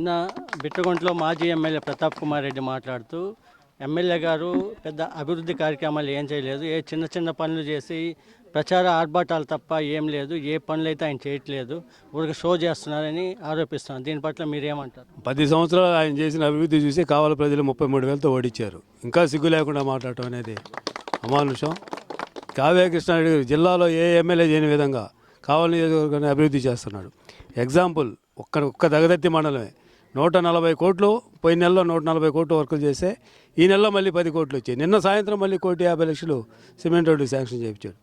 నిన్న బిట్టగుంటలో మాజీ ఎమ్మెల్యే ప్రతాప్ కుమార్ రెడ్డి మాట్లాడుతూ ఎమ్మెల్యే గారు పెద్ద అభివృద్ధి కార్యక్రమాలు ఏం చేయలేదు. ఏ చిన్న చిన్న పనులు చేసి ప్రచార ఆర్భాటాలు తప్ప ఏం లేదు. ఏ పనులు అయితే ఆయన చేయట్లేదు. ఊరికి షో చేస్తున్నారని ఆరోపిస్తున్నారు. దీని పట్ల మీరేమంటారు? పది సంవత్సరాలు ఆయన చేసిన అభివృద్ధి చూసి కావాలి ప్రజలు ముప్పై మూడు వేలతో ఓడించారు ఇంకా సిగ్గు లేకుండా మాట్లాడటం అనేది అమానుషం. కావ్య కృష్ణారెడ్డి గారు జిల్లాలో ఏ ఎమ్మెల్యే చేయని విధంగా కావాలి నియోజకవర్గాన్ని అభివృద్ధి చేస్తున్నాడు. ఎగ్జాంపుల్ ఒక్క ఒక్క దగదత్తి మండలమే. నూట నలభై కోట్లు పోయిన నెలలో నూట నలభై కోట్లు వర్కులు చేస్తే ఈ నెలలో మళ్ళీ పది కోట్లు వచ్చాయి. నిన్న సాయంత్రం మళ్ళీ కోటి యాభై లక్షలు సిమెంట్ రోడ్డు శాంక్షన్ చేయించాడు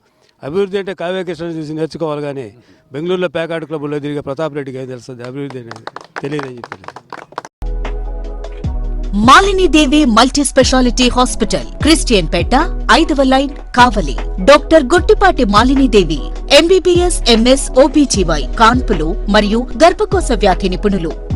అభివృద్ధి అంటే కావ్యకృష్ణ చూసి నేర్చుకోవాలి కానీ బెంగళూరులో ప్యాకాట్ క్లబ్లో తిరిగే ప్రతాప్ రెడ్డికి ఏం తెలుస్తుంది? అభివృద్ధి అనేది తెలియదని చెప్పారు. Malinidevi multi speciality hospital Christian Peta ఐదవ line Kavali. Doctor Guttipati Malinidevi MBBS MS OBGY కాన్పులు మరియు గర్భకోశ వ్యాధి నిపుణులు.